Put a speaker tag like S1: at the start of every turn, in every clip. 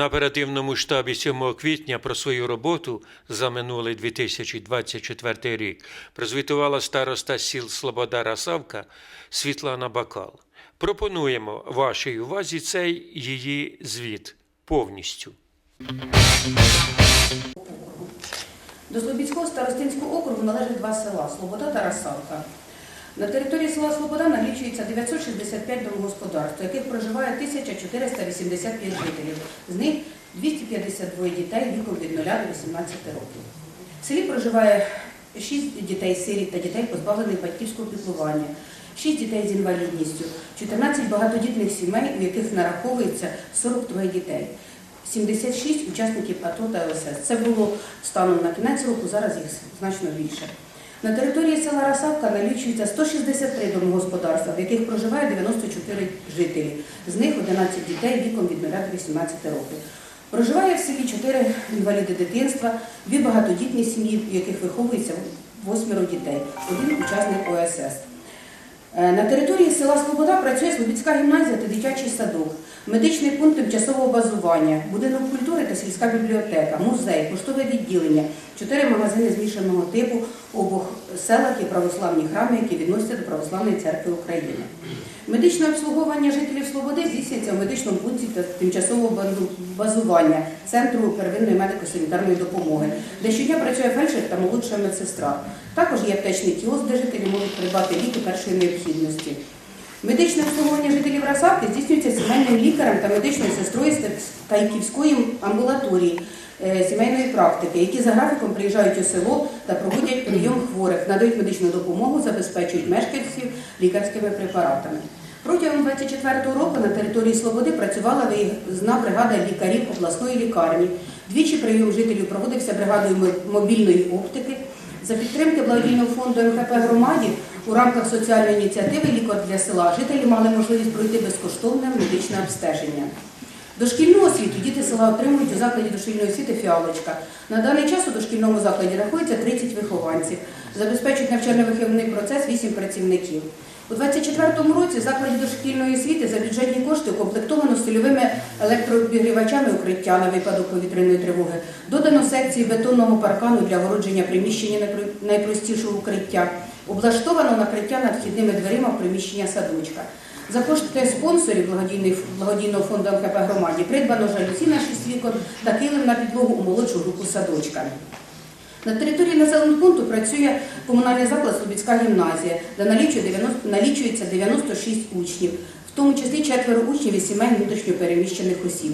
S1: На оперативному штабі 7 квітня про свою роботу за минулий 2024 рік прозвітувала староста сіл Слобода Расавка Світлана Бакал. Пропонуємо вашій увазі цей її звіт повністю.
S2: До Слобідського старостинського округу належить два села Слобода та Расавка. На території села Слобода налічується 965 домогосподарств, у яких проживає 1485 жителів. З них 252 дітей віком від 0 до 18 років. В селі проживає 6 дітей сиріт та дітей, позбавлених батьківського піклування, 6 дітей з інвалідністю, 14 багатодітних сімей, у яких нараховується 42 дітей. 76 учасників АТО та ОСС. Це було станом на кінець року, зараз їх значно більше. На території села Расавка налічується 163 домогосподарства, в яких проживає 94 жителі. З них 11 дітей віком від 0 до 18 років. Проживає в селі 4 інваліди дитинства, дві багатодітні сім'ї, в яких виховується восьмеро дітей, один учасник ОСС. Е, На території села Слобода працює Слобідська гімназія та дитячий садок, медичний пункт тимчасового базування, будинок культури та сільська бібліотека, музей, поштове відділення, чотири магазини змішаного типу обох селах і православні храми, які відносяться до Православної церкви України. Медичне обслуговування жителів Слободи здійснюється в медичному пункті та тимчасового базування Центру первинної медико-санітарної допомоги, де щодня працює фельдшер та молодша медсестра. Також є аптечний кіоск, де жителі можуть придбати ліки першої необхідності. Медичне обслуговування жителів Расавки здійснюється сімейним лікарем та медичною сестрою Тайківської амбулаторії е, сімейної практики, які за графіком приїжджають у село та проводять прийом хворих, надають медичну допомогу, забезпечують мешканців лікарськими препаратами. Протягом 24-го року на території Слободи працювала виїзна бригада лікарів обласної лікарні. Двічі прийом жителів проводився бригадою мобільної оптики. За підтримки благодійного фонду МХП громаді у рамках соціальної ініціативи Лікар для села жителі мали можливість пройти безкоштовне медичне обстеження. Дошкільну освіту діти села отримують у закладі дошкільної освіти «Фіалочка». На даний час у дошкільному закладі рахується 30 вихованців. Забезпечують навчально-виховний процес 8 працівників. У 2024 році закладі дошкільної освіти за бюджетні кошти укомплектовано стильовими електрообігрівачами укриття на випадок повітряної тривоги. Додано секції бетонного паркану для огородження приміщення найпро- найпростішого укриття. Облаштовано накриття над вхідними дверима приміщення садочка. За кошти спонсорів благодійного фонду МКП громаді придбано жалюзі на 6 вікон та килим на підлогу у молодшу групу садочка. На території населеного пункту працює комунальний заклад Слобідська гімназія, де налічується 96 учнів, в тому числі четверо учнів із сімей внутрішньопереміщених осіб.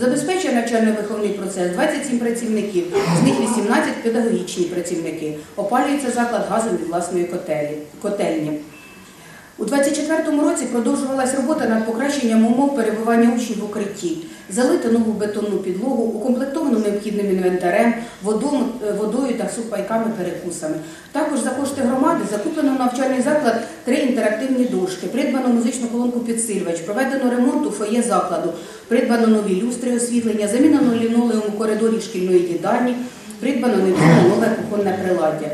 S2: Забезпечує навчально-виховний процес 27 працівників, з них 18 педагогічні працівники. Опалюється заклад газом від власної котельні. У 2024 році продовжувалась робота над покращенням умов перебування учнів в укритті. Залито нову бетонну підлогу, укомплектовано необхідним інвентарем, е, водою та сухпайками перекусами. Також за кошти громади закуплено в навчальний заклад три інтерактивні дошки, придбано музичну колонку підсилювач, проведено ремонт у фоє закладу, придбано нові люстри освітлення, замінено лінолеум у коридорі шкільної їдальні, придбано необхідне нове кухонне приладдя.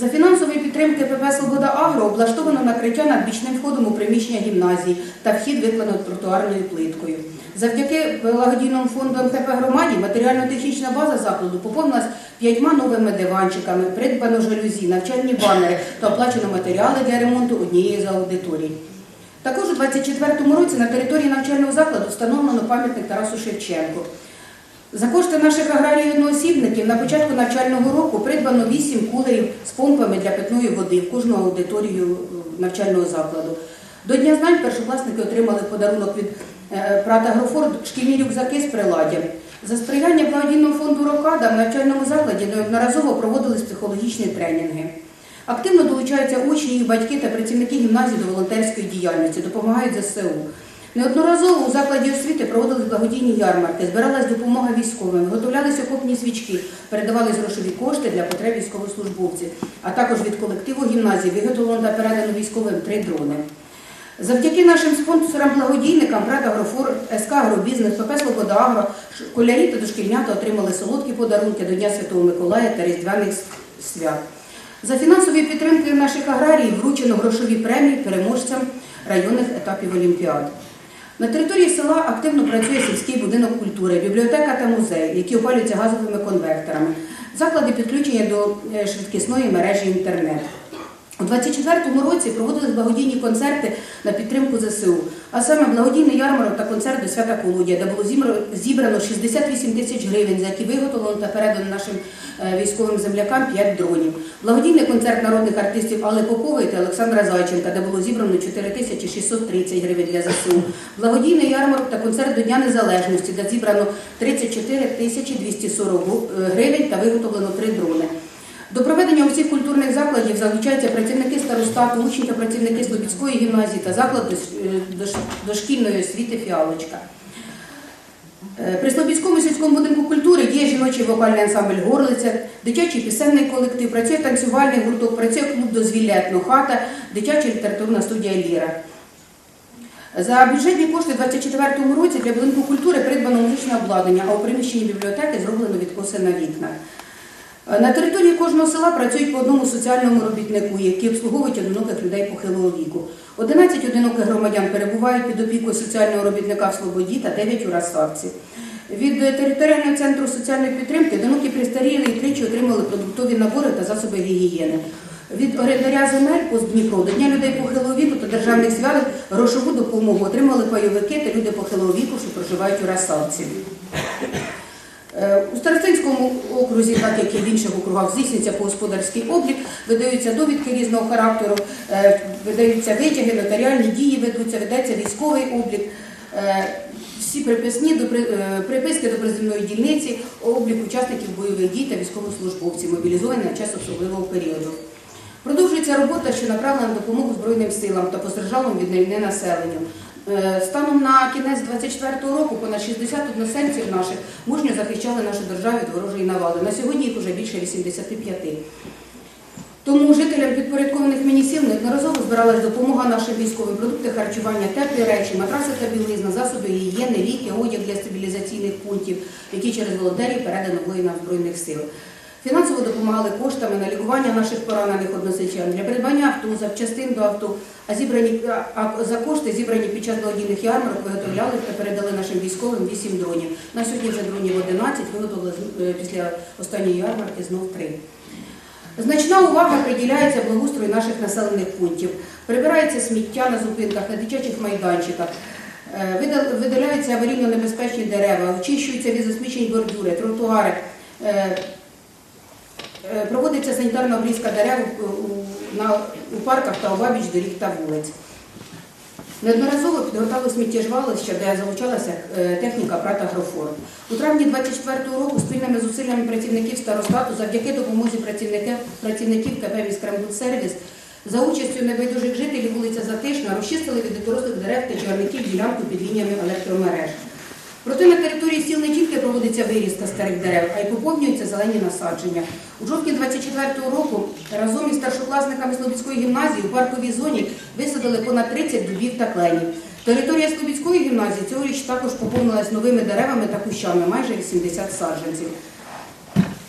S2: За фінансової підтримки ПП Свобода Агро облаштовано накриття над бічним входом у приміщення гімназії та вхід виконано тротуарною плиткою. Завдяки благодійному фонду МХП громаді матеріально-технічна база закладу поповнилась п'ятьма новими диванчиками, придбано жалюзі, навчальні банери та оплачено матеріали для ремонту однієї з аудиторій. Також у 2024 році на території навчального закладу встановлено пам'ятник Тарасу Шевченку. За кошти наших аграріїв-одноосібників на початку навчального року придбано 8 кулерів з помпами для питної води в кожну аудиторію е, навчального закладу. До Дня знань першокласники отримали подарунок від е, Прат Агрофорд шкільні рюкзаки з приладдям. За сприяння благодійного фонду Рокада в навчальному закладі неодноразово проводились психологічні тренінги. Активно долучаються учні, їх батьки та працівники гімназії до волонтерської діяльності, допомагають ЗСУ. Неодноразово у закладі освіти проводились благодійні ярмарки, збиралась допомога військовим, виготовлялись окопні свічки, передавались грошові кошти для потреб військовослужбовців, а також від колективу гімназії виготовлено та передано військовим три дрони. Завдяки нашим спонсорам-благодійникам Брат Агрофор, СК Агробізнес, ПП Свобода Агро, школярі та дошкільнята отримали солодкі подарунки до Дня Святого Миколая та Різдвяних свят. За фінансовою підтримкою наших аграріїв вручено грошові премії переможцям районних етапів Олімпіад. На території села активно працює сільський будинок культури, бібліотека та музей, які опалюються газовими конвекторами, заклади підключення до е, швидкісної мережі інтернет. У 24-му році проводились благодійні концерти на підтримку ЗСУ, а саме благодійний ярмарок та концерт до свята Колодія, де було зібрано 68 тисяч гривень, за які виготовлено та передано нашим е, військовим землякам 5 дронів. Благодійний концерт народних артистів Алли Попової та Олександра Зайченка, де було зібрано 4 тисячі 630 гривень для ЗСУ. Благодійний ярмарок та концерт до Дня Незалежності, де зібрано 34 тисячі 240 гривень та виготовлено 3 дрони. До проведення усіх культурних закладів залучаються працівники старостату, учні та працівники Слобідської гімназії та закладу е, дошкільної освіти Фіалочка. Е, При Слобідському сільському будинку культури діє жіночий вокальний ансамбль Горлиця, дитячий пісенний колектив, працює танцювальний гурток, працює клуб дозвілля «Етнохата», дитяча літературна студія Ліра. За бюджетні кошти у 2024 році для будинку культури придбано музичне обладнання, а у приміщенні бібліотеки зроблено відкоси на вікнах. На території кожного села працюють по одному соціальному робітнику, які обслуговують одиноких людей похилого віку. 11 одиноких громадян перебувають під опікою соціального робітника в Слободі та 9 у Расавці. Від територіального центру соціальної підтримки одинокі пристарілі і тричі отримали продуктові набори та засоби гігієни. Від орендаря земель пост Дніпро до Дня людей похилого віку та державних свят грошову допомогу отримали пайовики та люди похилого віку, що проживають у Расавці. Е, У Старостинському окрузі, так як і в інших округах, здійснюється по господарський облік, видаються довідки різного характеру, е, видаються витяги, нотаріальні дії ведуться, ведеться військовий облік. Е, Всі приписні до приписки до приземної дільниці, облік учасників бойових дій та військовослужбовців, мобілізованих на час особливого періоду. Продовжується робота, що направлена на допомогу Збройним силам та постраждалим від населенню. Е, Станом на кінець 24-го року понад 60 односельців наших мужньо захищали нашу державу від ворожої навали. На сьогодні їх вже більше 85. Тому жителям підпорядкованих мені сіл неодноразово збиралась допомога нашим військовим, продукти харчування, теплі речі, матраси та білизна, засоби гігієни, ліки, одяг для стабілізаційних пунктів, які через волонтерів передано воїнам Збройних сил. Фінансово допомагали коштами на лікування наших поранених односельчан, для придбання авто, запчастин до авто, а зібрані а за кошти, зібрані під час благодійних ярмарок, виготовляли та передали нашим військовим 8 дронів. На сьогодні вже дронів 11, виготовили е, після останньої ярмарки знов 3. Значна увага приділяється благоустрою наших населених пунктів. Прибирається сміття на зупинках, на дитячих майданчиках, е, видаляються аварійно небезпечні дерева, очищуються від засмічень бордюри, тротуари. Е, Проводиться санітарна обрізка дерев у- парках та обабіч доріг та вулиць. Неодноразово підготовили сміттєжвалища, де залучалася е, техніка Пратагрофор. У травні 24-го року спільними зусиллями працівників старостату завдяки допомозі працівників, працівників КП «Міськрембудсервіс» за участю небайдужих жителів вулиця Затишна розчистили від дорослих дерев та чорників ділянку під лініями електромереж. Проте на території сіл не тільки проводиться вирізка старих дерев, а й поповнюються зелені насадження. У жовтні 24-го року разом із старшокласниками Слобідської гімназії у парковій зоні висадили понад 30 дубів та кленів. Територія Слобідської гімназії цьогоріч також поповнилась новими деревами та кущами, майже 80 саджанців.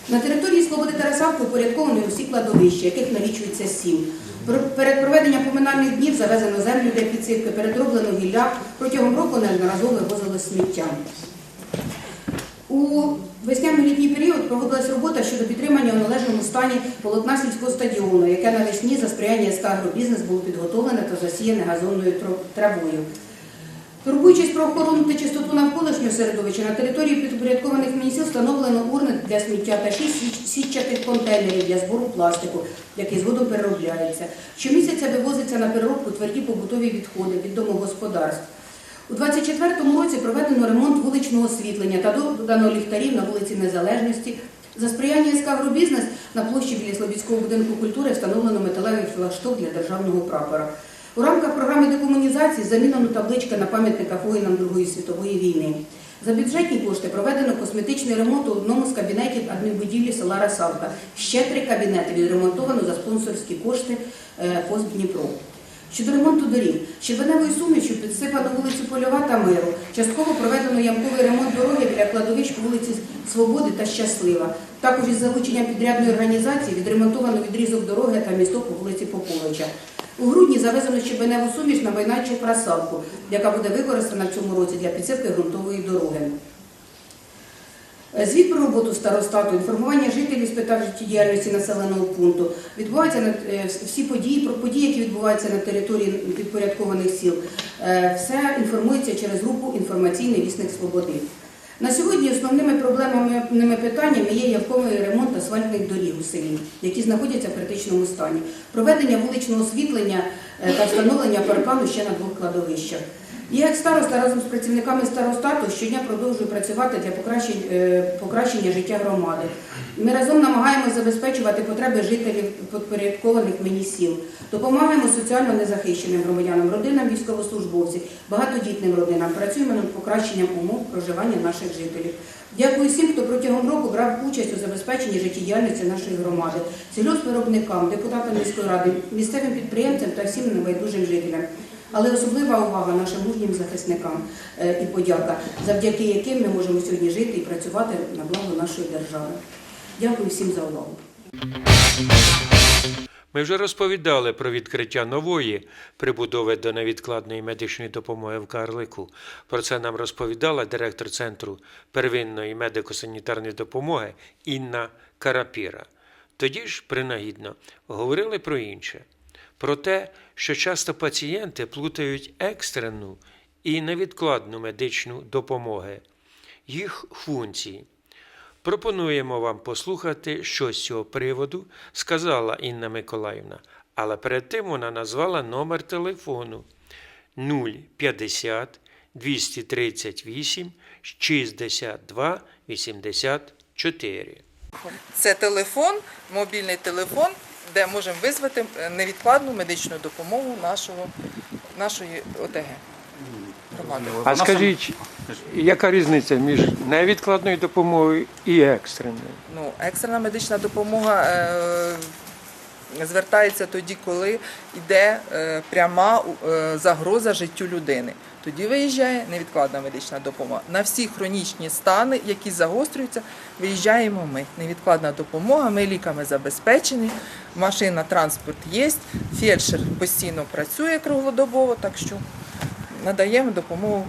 S2: На території Слободи Тарасавки упорядковані усі кладовища, яких налічується сім. Перед проведенням поминальних днів завезено землю для підсипки, передроблено гілля. Протягом року неодноразово вивозили сміття. У весняно-літній період проводилась робота щодо підтримання у належному стані полотна сільського стадіону, яке навесні за сприяння СК «Агробізнес» було підготовлене та засіяне газонною травою. Турбуючись про охорону та чистоту навколишнього середовища, на території підпорядкованих мені встановлено урни для сміття та шість сітчатих контейнерів для збору пластику, який згодом переробляється. Щомісяця вивозиться на переробку тверді побутові відходи від домогосподарств. У 24-му році проведено ремонт вуличного освітлення та додано ліхтарів на вулиці Незалежності. За сприяння СК «Агробізнес» на площі біля Слобідського будинку культури встановлено металевий флагшток для державного прапора. У рамках програми декомунізації замінено таблички на пам'ятниках воїнам Другої світової війни. За бюджетні кошти проведено косметичний ремонт у одному з кабінетів адмінбудівлі села Расавка. Ще три кабінети відремонтовано за спонсорські кошти е, ПОСТ Дніпро. Щодо ремонту доріг, щебеневою сумішю підсипано вулицю Польова та Миру. Частково проведено ямковий ремонт дороги біля кладовищ вулиці Свободи та Щаслива. Також із залученням підрядної організації відремонтовано відрізок дороги та місток по вулиці Поповича. У грудні завезено щебеневу суміш на майданчик просадку, яка буде використана в цьому році для підсипки ґрунтової дороги. Звіт про роботу старостату, інформування жителів з питань життєдіяльності населеного пункту відбуваються на е, всі події, про події, які відбуваються на території підпорядкованих сіл. Е, Все інформується через групу інформаційний вісник свободи. На сьогодні основними проблемними питаннями є явковий ремонт асфальтних доріг у селі, які знаходяться в критичному стані, проведення вуличного освітлення е, та встановлення паркану ще на двох кладовищах. Я як староста разом з працівниками старостату щодня продовжую працювати для покращень- е, покращення життя громади. Ми разом намагаємося забезпечувати потреби жителів підпорядкованих мені сіл. Допомагаємо соціально незахищеним громадянам, родинам військовослужбовців, багатодітним родинам. Працюємо над покращенням умов проживання наших жителів. Дякую всім, хто протягом року брав участь у забезпеченні життєдіяльності нашої громади, сільгоспвиробникам, депутатам міської ради, місцевим підприємцям та всім небайдужим жителям. Але особлива увага нашим мужнім захисникам е, і подяка, завдяки яким ми можемо сьогодні жити і працювати на благо нашої держави. Дякую всім за увагу.
S1: Ми вже розповідали про відкриття нової прибудови до невідкладної медичної допомоги в Карлику. Про це нам розповідала директор Центру первинної медико-санітарної допомоги Інна Карапіра. Тоді ж, принагідно, говорили про інше. Про те, що часто пацієнти плутають екстрену і невідкладну медичну допомогу, їх функції. Пропонуємо вам послухати, що з цього приводу сказала Інна Миколаївна, але перед тим вона назвала номер телефону 050 238 62 84.
S3: Це телефон, мобільний телефон, де можемо визвати е, невідкладну медичну допомогу нашого, нашої ОТГ. Громади.
S1: А скажіть, яка різниця між невідкладною допомогою і екстреною?
S3: Ну, екстрена медична допомога е, звертається тоді, коли йде е, пряма е, загроза життю людини. Тоді виїжджає невідкладна медична допомога. На всі хронічні стани, які загострюються, виїжджаємо ми. Невідкладна допомога, ми ліками забезпечені, машина, транспорт є, фельдшер постійно працює круглодобово, так що надаємо допомогу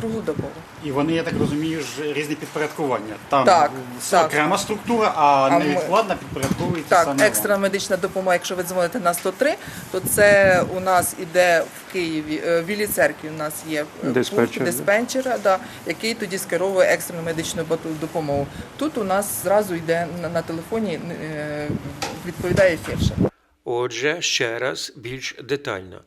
S3: круглодобово.
S4: І вони, я так розумію, ж різні підпорядкування. Там
S3: Так,
S4: с-
S3: так.
S4: окрема структура, а,
S3: А
S4: невідкладна підпорядковується
S3: Так,
S4: саме
S3: екстра
S4: вам.
S3: медична допомога, якщо ви дзвоните на 103, то це у нас іде в Києві, е, в Білій церкві у нас є е, пункт
S1: Диспетчер, да.
S3: диспетчера, да, який тоді скеровує екстрену медичну допомогу. Тут у нас зразу йде на, на телефоні, е, відповідає фельдшер.
S1: Отже, ще раз більш детально.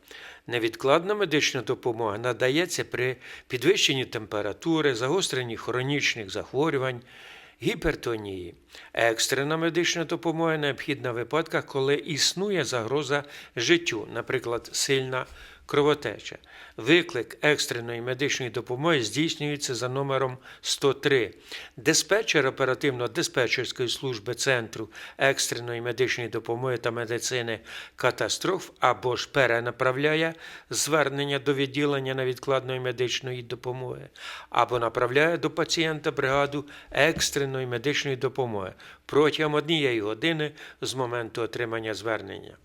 S1: Невідкладна медична допомога надається при підвищенні температури, загостренні хронічних захворювань, гіпертонії. Екстрена медична допомога необхідна в випадках, коли існує загроза життю, наприклад, сильна кровотеча. Виклик екстреної медичної допомоги здійснюється за номером 103. Диспетчер оперативно-диспетчерської служби Центру екстреної медичної допомоги та медицини катастроф або ж перенаправляє звернення до відділення невідкладної медичної допомоги, або направляє до пацієнта бригаду екстреної медичної допомоги протягом однієї години з моменту отримання звернення.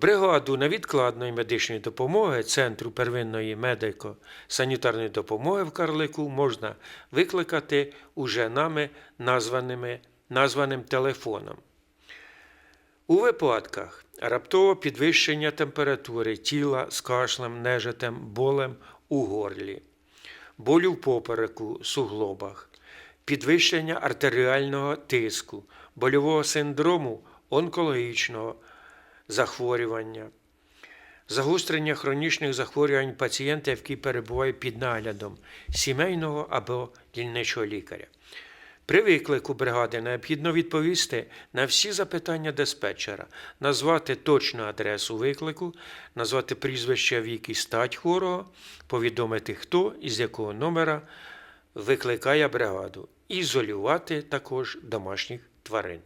S1: Бригаду невідкладної медичної допомоги Центру первинної медико-санітарної допомоги в Карлику можна викликати уже нами названими, названим телефоном. У випадках раптового підвищення температури тіла з кашлем, нежитем, болем у горлі, болю в попереку, суглобах, підвищення артеріального тиску, больового синдрому онкологічного захворювання, загострення хронічних захворювань пацієнта, який перебуває під наглядом сімейного або дільничого лікаря. При виклику бригади необхідно відповісти на всі запитання диспетчера, назвати точну адресу виклику, назвати прізвище, вік і стать хворого, повідомити, хто і з якого номера викликає бригаду, ізолювати також домашніх тварин.